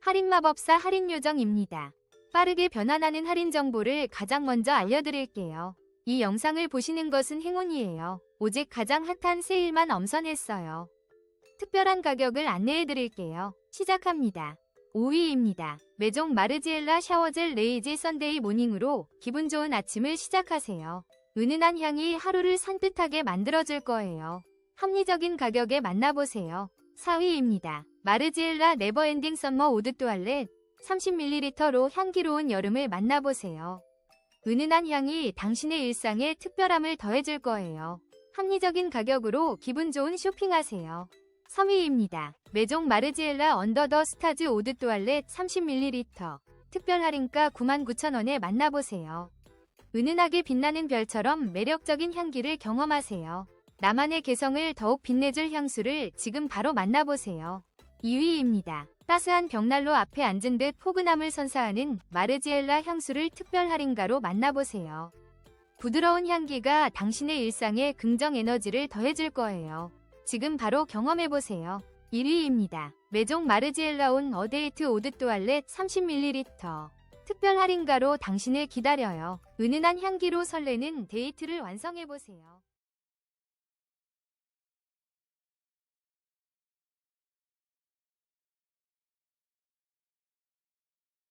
할인마법사 할인요정입니다. 빠르게 변환하는 할인 정보를 가장 먼저 알려드릴게요. 이 영상을 보시는 것은 행운이에요. 오직 가장 핫한 세일만 엄선했어요. 특별한 가격을 안내해드릴게요. 시작합니다. 5위입니다. 메종 마르지엘라 샤워젤 레이지 선데이 모닝으로 기분 좋은 아침을 시작하세요. 은은한 향이 하루를 산뜻하게 만들어줄 거예요. 합리적인 가격에 만나보세요. 4위입니다. 마르지엘라 네버엔딩 썸머 오드 또알렛 30ml로 향기로운 여름을 만나보세요. 은은한 향이 당신의 일상에 특별함을 더해줄 거예요. 합리적인 가격으로 기분 좋은 쇼핑하세요. 3위입니다. 메종 마르지엘라 언더더 스타즈 오드 또알렛 30ml 특별 할인가 99,000원에 만나보세요. 은은하게 빛나는 별처럼 매력적인 향기를 경험하세요. 나만의 개성을 더욱 빛내줄 향수를 지금 바로 만나보세요. 2위입니다. 따스한 벽난로 앞에 앉은 듯 포근함을 선사하는 마르지엘라 향수를 특별 할인가로 만나보세요. 부드러운 향기가 당신의 일상에 긍정 에너지를 더해줄 거예요. 지금 바로 경험해보세요. 1위입니다. 메종 마르지엘라온 어데이트 오드 또알렛 30ml 특별 할인가로 당신을 기다려요. 은은한 향기로 설레는 데이트를 완성해보세요.